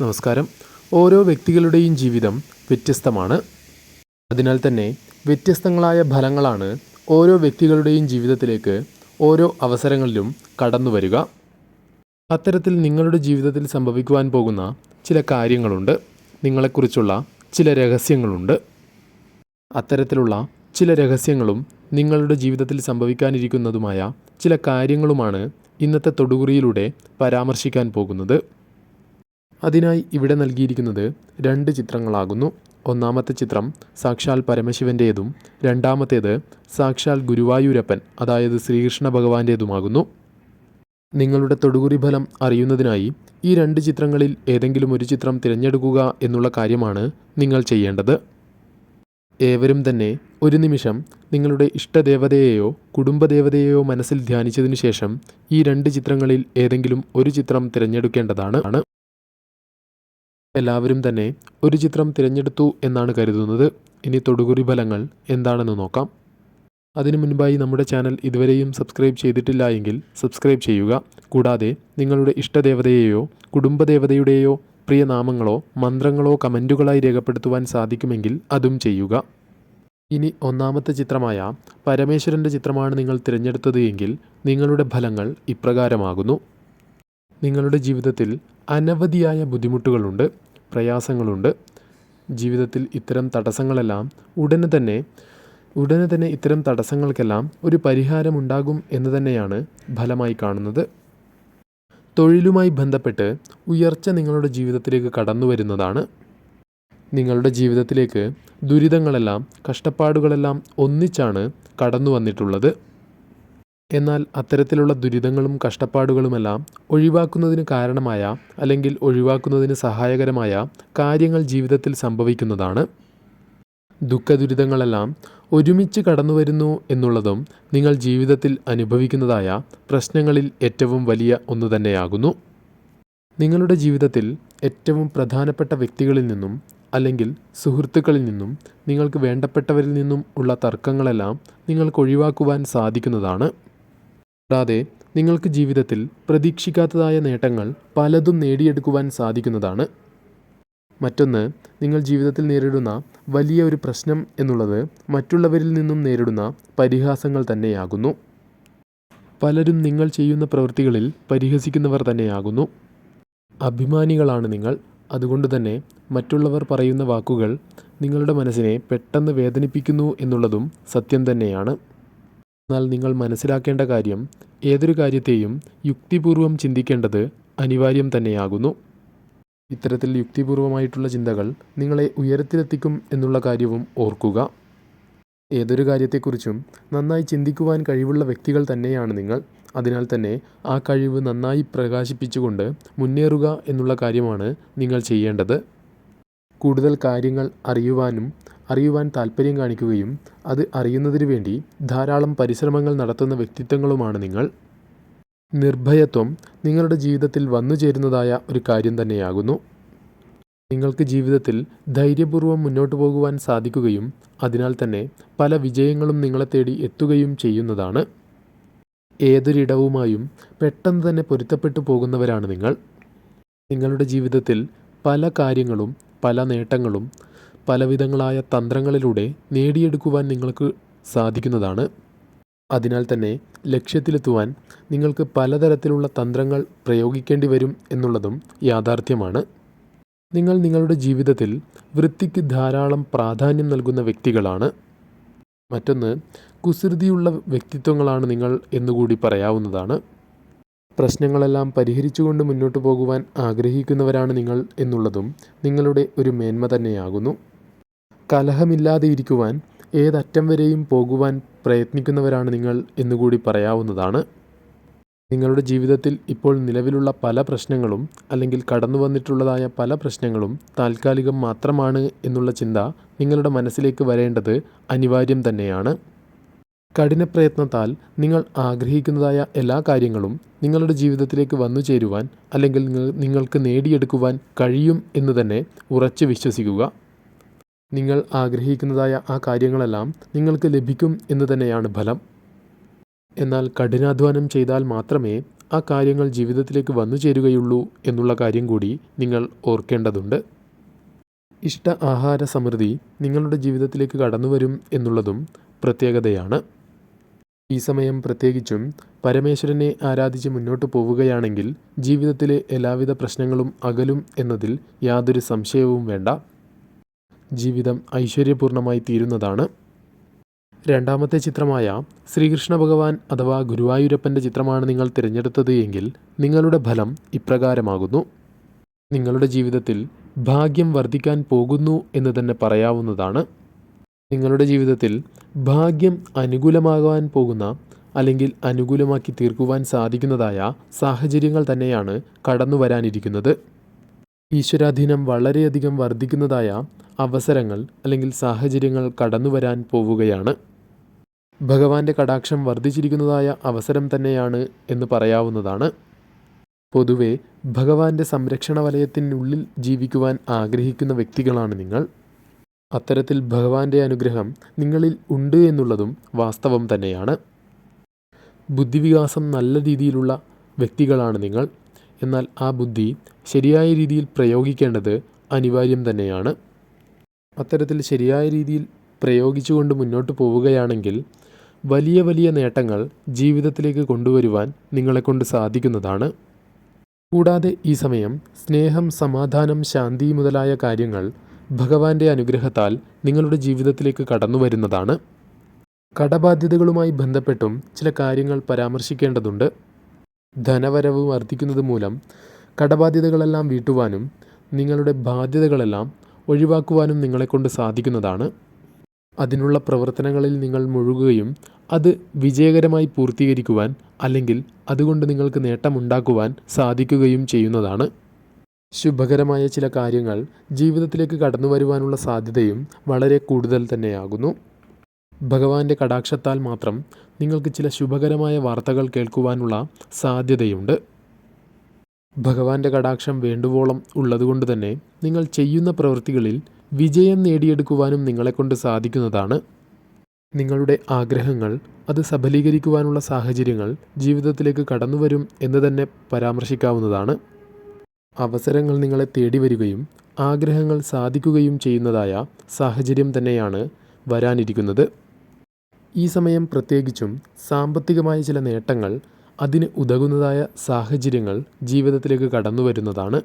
നമസ്കാരം. ഓരോ വ്യക്തികളുടെയും ജീവിതം വ്യത്യസ്തമാണ്. അതിനാൽ തന്നെ വ്യത്യസ്തങ്ങളായ ഫലങ്ങളാണ് ഓരോ വ്യക്തികളുടെയും ജീവിതത്തിലേക്ക് ഓരോ അവസരങ്ങളിലും കടന്നു വരിക. അത്തരത്തിൽ നിങ്ങളുടെ ജീവിതത്തിൽ സംഭവിക്കുവാൻ പോകുന്ന ചില കാര്യങ്ങളുണ്ട്. നിങ്ങളെക്കുറിച്ചുള്ള ചില രഹസ്യങ്ങളുണ്ട്. അത്തരത്തിലുള്ള ചില രഹസ്യങ്ങളും നിങ്ങളുടെ ജീവിതത്തിൽ സംഭവിക്കാനിരിക്കുന്നതുമായ ചില കാര്യങ്ങളുമാണ് ഇന്നത്തെ തൊടുകുറിയിലൂടെ പരാമർശിക്കാൻ പോകുന്നത്. അതിനായി ഇവിടെ നൽകിയിരിക്കുന്നത് രണ്ട് ചിത്രങ്ങളാകുന്നു. ഒന്നാമത്തെ ചിത്രം സാക്ഷാൽ പരമശിവന്റേതും രണ്ടാമത്തേത് സാക്ഷാൽ ഗുരുവായൂരപ്പൻ അതായത് ശ്രീകൃഷ്ണ ഭഗവാന്റേതുമാകുന്നു. നിങ്ങളുടെ തൊടുകുറി ഫലം അറിയുന്നതിനായി ഈ രണ്ട് ചിത്രങ്ങളിൽ ഏതെങ്കിലും ഒരു ചിത്രം തിരഞ്ഞെടുക്കുക എന്നുള്ള കാര്യമാണ് നിങ്ങൾ ചെയ്യേണ്ടത്. ഏവരും തന്നെ ഒരു നിമിഷം നിങ്ങളുടെ ഇഷ്ടദേവതയെയോ കുടുംബദേവതയെയോ മനസ്സിൽ ധ്യാനിച്ചതിനു ശേഷം ഈ രണ്ട് ചിത്രങ്ങളിൽ ഏതെങ്കിലും ഒരു ചിത്രം തിരഞ്ഞെടുക്കേണ്ടതാണ്. എല്ലാവരും തന്നെ ഒരു ചിത്രം തിരഞ്ഞെടുത്തു എന്നാണ് കരുതുന്നത്. ഇനി തൊടുകുറി ഫലങ്ങൾ എന്താണെന്ന് നോക്കാം. അതിനു മുൻപായി നമ്മുടെ ചാനൽ ഇതുവരെയും സബ്സ്ക്രൈബ് ചെയ്തിട്ടില്ല എങ്കിൽ സബ്സ്ക്രൈബ് ചെയ്യുക. കൂടാതെ നിങ്ങളുടെ ഇഷ്ടദേവതയെയോ കുടുംബദേവതയുടെയോ പ്രിയനാമങ്ങളോ മന്ത്രങ്ങളോ കമന്റുകളായി രേഖപ്പെടുത്തുവാൻ സാധിക്കുമെങ്കിൽ അതും ചെയ്യുക. ഇനി ഒന്നാമത്തെ ചിത്രമായ പരമേശ്വരന്റെ ചിത്രമാണ് നിങ്ങൾ തിരഞ്ഞെടുത്തത് എങ്കിൽ നിങ്ങളുടെ ഫലങ്ങൾ ഇപ്രകാരമാകുന്നു. നിങ്ങളുടെ ജീവിതത്തിൽ അനവധിയായ ബുദ്ധിമുട്ടുകളുണ്ട്. പ്രയാസങ്ങളുണ്ട്. ജീവിതത്തിൽ ഇത്തരം തടസ്സങ്ങളെല്ലാം ഉടനെ തന്നെ ഉടനെ തന്നെ ഇത്തരം തടസ്സങ്ങൾക്കെല്ലാം ഒരു പരിഹാരമുണ്ടാകും എന്ന് തന്നെയാണ് ഫലമായി കാണുന്നത്. തൊഴിലുമായി ബന്ധപ്പെട്ട് ഉയർച്ച നിങ്ങളുടെ ജീവിതത്തിലേക്ക് കടന്നു വരുന്നതാണ്. നിങ്ങളുടെ ജീവിതത്തിലേക്ക് ദുരിതങ്ങളെല്ലാം കഷ്ടപ്പാടുകളെല്ലാം ഒന്നിച്ചാണ് കടന്നു വന്നിട്ടുള്ളത്. എന്നാൽ അത്തരത്തിലുള്ള ദുരിതങ്ങളും കഷ്ടപ്പാടുകളുമെല്ലാം ഒഴിവാക്കുന്നതിന് കാരണമായ അല്ലെങ്കിൽ ഒഴിവാക്കുന്നതിന് സഹായകരമായ കാര്യങ്ങൾ ജീവിതത്തിൽ സംഭവിക്കുന്നതാണ്. ദുഃഖദുരിതങ്ങളെല്ലാം ഒരുമിച്ച് കടന്നു വരുന്നു എന്നുള്ളതും നിങ്ങൾ ജീവിതത്തിൽ അനുഭവിക്കുന്നതായ പ്രശ്നങ്ങളിൽ ഏറ്റവും വലിയ ഒന്ന് തന്നെയാകുന്നു. നിങ്ങളുടെ ജീവിതത്തിൽ ഏറ്റവും പ്രധാനപ്പെട്ട വ്യക്തികളിൽ നിന്നും അല്ലെങ്കിൽ സുഹൃത്തുക്കളിൽ നിന്നും നിങ്ങൾക്ക് വേണ്ടപ്പെട്ടവരിൽ നിന്നും ഉള്ള തർക്കങ്ങളെല്ലാം നിങ്ങൾക്ക് ഒഴിവാക്കുവാൻ സാധിക്കുന്നതാണ്. കൂടാതെ നിങ്ങൾക്ക് ജീവിതത്തിൽ പ്രതീക്ഷിക്കാത്തതായ നേട്ടങ്ങൾ പലതും നേടിയെടുക്കുവാൻ സാധിക്കുന്നതാണ്. മറ്റൊന്ന് നിങ്ങൾ ജീവിതത്തിൽ നേരിടുന്ന വലിയ ഒരു പ്രശ്നം എന്നുള്ളത് മറ്റുള്ളവരിൽ നിന്നും നേരിടുന്ന പരിഹാസങ്ങൾ തന്നെയാകുന്നു. പലരും നിങ്ങൾ ചെയ്യുന്ന പ്രവൃത്തികളിൽ പരിഹസിക്കുന്നവർ തന്നെയാകുന്നു. അഭിമാനികളാണ് നിങ്ങൾ. അതുകൊണ്ട് തന്നെ മറ്റുള്ളവർ പറയുന്ന വാക്കുകൾ നിങ്ങളുടെ മനസ്സിനെ പെട്ടെന്ന് വേദനിപ്പിക്കുന്നു എന്നുള്ളതും സത്യം തന്നെയാണ്. എന്നാൽ നിങ്ങൾ മനസ്സിലാക്കേണ്ട കാര്യം ഏതൊരു കാര്യത്തെയും യുക്തിപൂർവം ചിന്തിക്കേണ്ടത് അനിവാര്യം തന്നെയാകുന്നു. ഇത്തരത്തിൽ യുക്തിപൂർവമായിട്ടുള്ള ചിന്തകൾ നിങ്ങളെ ഉയരത്തിലെത്തിക്കും എന്നുള്ള കാര്യവും ഓർക്കുക. ഏതൊരു കാര്യത്തെക്കുറിച്ചും നന്നായി ചിന്തിക്കുവാൻ കഴിവുള്ള വ്യക്തികൾ തന്നെയാണ് നിങ്ങൾ. അതിനാൽ തന്നെ ആ കഴിവ് നന്നായി പ്രകാശിപ്പിച്ചുകൊണ്ട് മുന്നേറുക എന്നുള്ള കാര്യമാണ് നിങ്ങൾ ചെയ്യേണ്ടത്. കൂടുതൽ കാര്യങ്ങൾ അറിയുവാനും അറിയുവാൻ താല്പര്യം കാണിക്കുകയും അത് അറിയുന്നതിനു വേണ്ടി ധാരാളം പരിശ്രമങ്ങൾ നടത്തുന്ന വ്യക്തിത്വങ്ങളുമാണ് നിങ്ങൾ. നിർഭയത്വം നിങ്ങളുടെ ജീവിതത്തിൽ വന്നു ചേരുന്നതായ ഒരു കാര്യം തന്നെയാകുന്നു. നിങ്ങൾക്ക് ജീവിതത്തിൽ ധൈര്യപൂർവം മുന്നോട്ട് പോകുവാൻ സാധിക്കുകയും അതിനാൽ തന്നെ പല വിജയങ്ങളും നിങ്ങളെ തേടി എത്തുകയും ചെയ്യുന്നതാണ്. ഏതൊരിടവുമായും പെട്ടെന്ന് തന്നെ പൊരുത്തപ്പെട്ടു പോകുന്നവരാണ് നിങ്ങൾ. നിങ്ങളുടെ ജീവിതത്തിൽ പല കാര്യങ്ങളും പല നേട്ടങ്ങളും പലവിധങ്ങളായ തന്ത്രങ്ങളിലൂടെ നേടിയെടുക്കുവാൻ നിങ്ങൾക്ക് സാധിക്കുന്നതാണ്. അതിനാൽ തന്നെ ലക്ഷ്യത്തിലെത്തുവാൻ നിങ്ങൾക്ക് പലതരത്തിലുള്ള തന്ത്രങ്ങൾ പ്രയോഗിക്കേണ്ടി വരും എന്നുള്ളതും യാഥാർത്ഥ്യമാണ്. നിങ്ങൾ നിങ്ങളുടെ ജീവിതത്തിൽ വൃത്തിക്ക് ധാരാളം പ്രാധാന്യം നൽകുന്ന വ്യക്തികളാണ്. മറ്റൊന്ന് കുസൃതിയുള്ള വ്യക്തിത്വങ്ങളാണ് നിങ്ങൾ എന്നുകൂടി പറയാവുന്നതാണ്. പ്രശ്നങ്ങളെല്ലാം പരിഹരിച്ചുകൊണ്ട് മുന്നോട്ട് പോകുവാൻ ആഗ്രഹിക്കുന്നവരാണ് നിങ്ങൾ എന്നുള്ളതും നിങ്ങളുടെ ഒരു മേന്മ തന്നെയാകുന്നു. കലഹമില്ലാതെ ഇരിക്കുവാൻ ഏതറ്റം വരെയും പോകുവാൻ പ്രയത്നിക്കുന്നവരാണ് നിങ്ങൾ എന്നുകൂടി പറയാവുന്നതാണ്. നിങ്ങളുടെ ജീവിതത്തിൽ ഇപ്പോൾ നിലവിലുള്ള പല പ്രശ്നങ്ങളും അല്ലെങ്കിൽ കടന്നു വന്നിട്ടുള്ളതായ പല പ്രശ്നങ്ങളും താൽക്കാലികം മാത്രമാണ് എന്നുള്ള ചിന്ത നിങ്ങളുടെ മനസ്സിലേക്ക് വരേണ്ടത് അനിവാര്യം തന്നെയാണ്. കഠിനപ്രയത്നത്താൽ നിങ്ങൾ ആഗ്രഹിക്കുന്നതായ എല്ലാ കാര്യങ്ങളും നിങ്ങളുടെ ജീവിതത്തിലേക്ക് വന്നു ചേരുവാൻ അല്ലെങ്കിൽ നിങ്ങൾക്ക് നേടിയെടുക്കുവാൻ കഴിയും എന്ന് തന്നെ ഉറച്ചു വിശ്വസിക്കുക. നിങ്ങൾ ആഗ്രഹിക്കുന്നതായ ആ കാര്യങ്ങളെല്ലാം നിങ്ങൾക്ക് ലഭിക്കും എന്ന് തന്നെയാണ് ഫലം. എന്നാൽ കഠിനാധ്വാനം ചെയ്താൽ മാത്രമേ ആ കാര്യങ്ങൾ ജീവിതത്തിലേക്ക് വന്നു ചേരുകയുള്ളൂ എന്നുള്ള കാര്യം കൂടി നിങ്ങൾ ഓർക്കേണ്ടതുണ്ട്. ഇഷ്ട ആഹാര സമൃദ്ധി നിങ്ങളുടെ ജീവിതത്തിലേക്ക് കടന്നു വരും എന്നുള്ളതും പ്രത്യേകതയാണ്. ഈ സമയം പ്രത്യേകിച്ചും പരമേശ്വരനെ ആരാധിച്ച് മുന്നോട്ട് പോവുകയാണെങ്കിൽ ജീവിതത്തിലെ എല്ലാവിധ പ്രശ്നങ്ങളും അകലും എന്നതിൽ യാതൊരു സംശയവും വേണ്ട. ജീവിതം ഐശ്വര്യപൂർണമായി തീരുന്നതാണ്. രണ്ടാമത്തെ ചിത്രമായ ശ്രീകൃഷ്ണ ഭഗവാൻ അഥവാ ഗുരുവായൂരപ്പന്റെ ചിത്രമാണ് നിങ്ങൾ തിരഞ്ഞെടുത്തത് എങ്കിൽ നിങ്ങളുടെ ഫലം ഇപ്രകാരമാകുന്നു. നിങ്ങളുടെ ജീവിതത്തിൽ ഭാഗ്യം വർദ്ധിക്കാൻ പോകുന്നു എന്ന് തന്നെ പറയാവുന്നതാണ്. നിങ്ങളുടെ ജീവിതത്തിൽ ഭാഗ്യം അനുകൂലമാകാൻ പോകുന്ന അല്ലെങ്കിൽ അനുകൂലമാക്കി തീർക്കുവാൻ സാധിക്കുന്നതായ സാഹചര്യങ്ങൾ തന്നെയാണ് കടന്നു വരാനിരിക്കുന്നത് ഈശ്വരാധീനം വളരെയധികം വർദ്ധിക്കുന്നതായ അവസരങ്ങൾ അല്ലെങ്കിൽ സാഹചര്യങ്ങൾ കടന്നു വരാൻ പോവുകയാണ്. ഭഗവാന്റെ കടാക്ഷം വർദ്ധിച്ചിരിക്കുന്നതായ അവസരം തന്നെയാണ് എന്ന് പറയാവുന്നതാണ്. പൊതുവെ ഭഗവാന്റെ സംരക്ഷണ വലയത്തിനുള്ളിൽ ജീവിക്കുവാൻ ആഗ്രഹിക്കുന്ന വ്യക്തികളാണ് നിങ്ങൾ. അത്തരത്തിൽ ഭഗവാന്റെ അനുഗ്രഹം നിങ്ങളിൽ ഉണ്ട് എന്നുള്ളതും വാസ്തവം തന്നെയാണ്. ബുദ്ധിവികാസം നല്ല രീതിയിലുള്ള വ്യക്തികളാണ് നിങ്ങൾ. എന്നാൽ ആ ബുദ്ധി ശരിയായ രീതിയിൽ പ്രയോഗിക്കേണ്ടത് അനിവാര്യം തന്നെയാണ്. അത്തരത്തിൽ ശരിയായ രീതിയിൽ പ്രയോഗിച്ചുകൊണ്ട് മുന്നോട്ട് പോവുകയാണെങ്കിൽ വലിയ വലിയ നേട്ടങ്ങൾ ജീവിതത്തിലേക്ക് കൊണ്ടുവരുവാൻ നിങ്ങളെക്കൊണ്ട് സാധിക്കുന്നതാണ്. കൂടാതെ ഈ സമയം സ്നേഹം സമാധാനം ശാന്തി മുതലായ കാര്യങ്ങൾ ഭഗവാന്റെ അനുഗ്രഹത്താൽ നിങ്ങളുടെ ജീവിതത്തിലേക്ക് കടന്നു വരുന്നതാണ്. കടബാധ്യതകളുമായി ബന്ധപ്പെട്ടും ചില കാര്യങ്ങൾ പരാമർശിക്കേണ്ടതുണ്ട്. ധനവരവ് വർദ്ധിക്കുന്നത് മൂലം കടബാധ്യതകളെല്ലാം വീട്ടുവാനും നിങ്ങളുടെ ബാധ്യതകളെല്ലാം ഒഴിവാക്കുവാനും നിങ്ങളെക്കൊണ്ട് സാധിക്കുന്നതാണ്. അതിനുള്ള പ്രവർത്തനങ്ങളിൽ നിങ്ങൾ മുഴുകുകയും അത് വിജയകരമായി പൂർത്തീകരിക്കുവാൻ അല്ലെങ്കിൽ അതുകൊണ്ട് നിങ്ങൾക്ക് നേട്ടമുണ്ടാക്കുവാൻ സാധിക്കുകയും ചെയ്യുന്നതാണ്. ശുഭകരമായ ചില കാര്യങ്ങൾ ജീവിതത്തിലേക്ക് കടന്നു വരുവാനുള്ള സാധ്യതയും വളരെ കൂടുതൽ തന്നെയാകുന്നു. ഭഗവാന്റെ കടാക്ഷത്താൽ മാത്രം നിങ്ങൾക്ക് ചില ശുഭകരമായ വാർത്തകൾ കേൾക്കുവാനുള്ള സാധ്യതയുണ്ട്. ഭഗവാന്റെ കടാക്ഷം വേണ്ടുവോളം ഉള്ളതുകൊണ്ട് തന്നെ നിങ്ങൾ ചെയ്യുന്ന പ്രവൃത്തികളിൽ വിജയം നേടിയെടുക്കുവാനും നിങ്ങളെക്കൊണ്ട് സാധിക്കുന്നതാണ്. നിങ്ങളുടെ ആഗ്രഹങ്ങൾ അത് സഫലീകരിക്കുവാനുള്ള സാഹചര്യങ്ങൾ ജീവിതത്തിലേക്ക് കടന്നു വരും എന്ന് തന്നെ പരാമർശിക്കാവുന്നതാണ്. അവസരങ്ങൾ നിങ്ങളെ തേടി വരികയും ആഗ്രഹങ്ങൾ സാധിക്കുകയും ചെയ്യുന്നതായ സാഹചര്യം തന്നെയാണ് വരാനിരിക്കുന്നത്. ഈ സമയം പ്രത്യേകിച്ചും സാമ്പത്തികമായ ചില നേട്ടങ്ങൾ അതിന് ഉതകുന്നതായ സാഹചര്യങ്ങൾ ജീവിതത്തിലേക്ക് കടന്നു വരുന്നതാണ്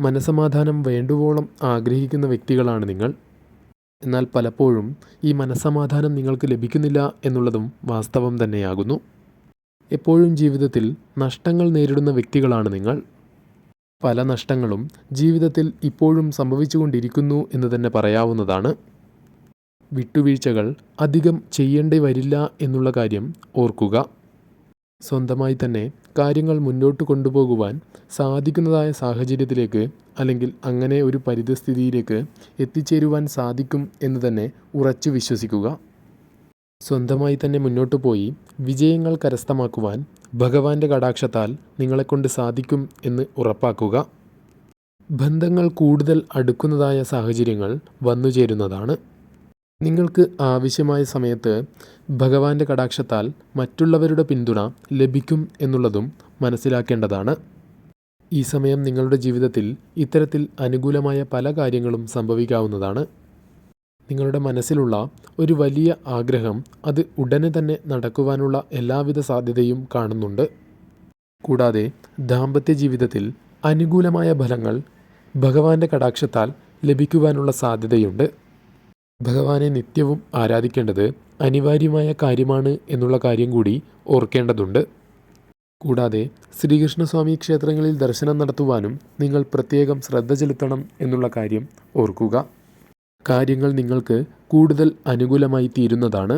മനസമാധാനം വേണ്ടുവോളം ആഗ്രഹിക്കുന്ന വ്യക്തികളാണ് നിങ്ങൾ. എന്നാൽ പലപ്പോഴും ഈ മനസമാധാനം നിങ്ങൾക്ക് ലഭിക്കുന്നില്ല എന്നുള്ളതും വാസ്തവം തന്നെയാകുന്നു. എപ്പോഴും ജീവിതത്തിൽ നഷ്ടങ്ങൾ നേരിടുന്ന വ്യക്തികളാണ് നിങ്ങൾ. പല നഷ്ടങ്ങളും ജീവിതത്തിൽ ഇപ്പോഴും സംഭവിച്ചുകൊണ്ടിരിക്കുന്നു എന്ന് തന്നെ പറയാവുന്നതാണ്. വിട്ടുവീഴ്ചകൾ അധികം ചെയ്യേണ്ടി വരില്ല എന്നുള്ള കാര്യം ഓർക്കുക. സ്വന്തമായി തന്നെ കാര്യങ്ങൾ മുന്നോട്ട് കൊണ്ടുപോകുവാൻ സാധിക്കുന്നതായ സാഹചര്യത്തിലേക്ക് അല്ലെങ്കിൽ അങ്ങനെ ഒരു പരിതസ്ഥിതിയിലേക്ക് എത്തിച്ചേരുവാൻ സാധിക്കും എന്ന് തന്നെ ഉറച്ചു വിശ്വസിക്കുക. സ്വന്തമായി തന്നെ മുന്നോട്ട് പോയി വിജയങ്ങൾ കരസ്ഥമാക്കുവാൻ ഭഗവാന്റെ കടാക്ഷത്താൽ നിങ്ങളെക്കൊണ്ട് സാധിക്കും എന്ന് ഉറപ്പാക്കുക. ബന്ധങ്ങൾ കൂടുതൽ അടുക്കുന്നതായ സാഹചര്യങ്ങൾ വന്നുചേരുന്നതാണ്. നിങ്ങൾക്ക് ആവശ്യമായ സമയത്ത് ഭഗവാന്റെ കടാക്ഷത്താൽ മറ്റുള്ളവരുടെ പിന്തുണ ലഭിക്കും എന്നുള്ളതും മനസ്സിലാക്കേണ്ടതാണ്. ഈ സമയം നിങ്ങളുടെ ജീവിതത്തിൽ ഇത്തരത്തിൽ അനുകൂലമായ പല കാര്യങ്ങളും സംഭവിക്കാവുന്നതാണ്. നിങ്ങളുടെ മനസ്സിലുള്ള ഒരു വലിയ ആഗ്രഹം അത് ഉടനെ തന്നെ നടക്കുവാനുള്ള എല്ലാവിധ സാധ്യതയും കാണുന്നുണ്ട്. കൂടാതെ ദാമ്പത്യ ജീവിതത്തിൽ അനുകൂലമായ ഫലങ്ങൾ ഭഗവാന്റെ കടാക്ഷത്താൽ ലഭിക്കുവാനുള്ള സാധ്യതയുണ്ട്. ഭഗവാനെ നിത്യവും ആരാധിക്കേണ്ടത് അനിവാര്യമായ കാര്യമാണ് എന്നുള്ള കാര്യം കൂടി ഓർക്കേണ്ടതുണ്ട്. കൂടാതെ ശ്രീകൃഷ്ണസ്വാമി ക്ഷേത്രങ്ങളിൽ ദർശനം നടത്തുവാനും നിങ്ങൾ പ്രത്യേകം ശ്രദ്ധ ചെലുത്തണം എന്നുള്ള കാര്യം ഓർക്കുക. കാര്യങ്ങൾ നിങ്ങൾക്ക് കൂടുതൽ അനുകൂലമായി തീരുന്നതാണ്.